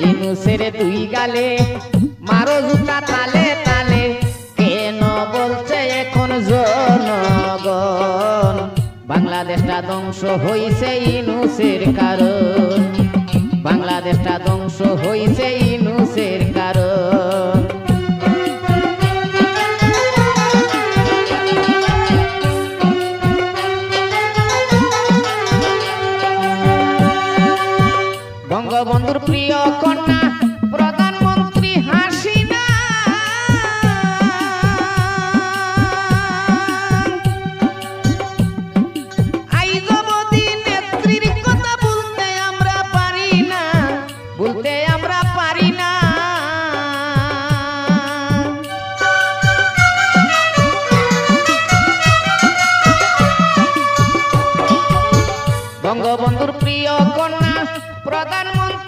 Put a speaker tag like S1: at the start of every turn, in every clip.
S1: ইনুসের দুই গালে, মারো জুতা তালে তালে। কেন বলছে এখন জনগণ? বাংলাদেশটা ধ্বংস হইছে ইনুসের কারণ। বাংলাদেশটা ধ্বংস হইছে ইনুসের বঙ্গবন্ধুর প্রিয় কন্যা, প্রধানমন্ত্রী হাসিনা আইজবতী নেত্রীর কথা বলতে আমরা পারি না, বলতে আমরা পারি না। বঙ্গবন্ধুর প্রিয় কন্যা, প্রধানমন্ত্রী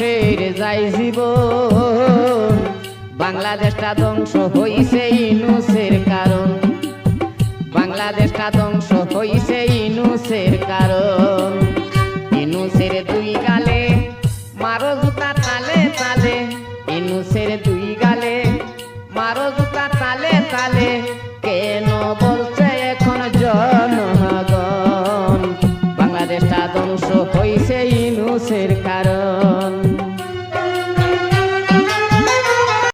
S1: মানুষের যাই জীবন, বাংলাদেশটা ধ্বংস হইছে ইনুসের কারণ। বাংলাদেশটা ধ্বংস হইছে ইনুসের কারণ। ইনুসের দুই গালে মারো জুতা তালে তালে। ইনুসের দুই গালে মারো জুতা তালে তালে। কেন বলছে দেশটা ধ্বংস হয়েছে ইনুসের কারণ।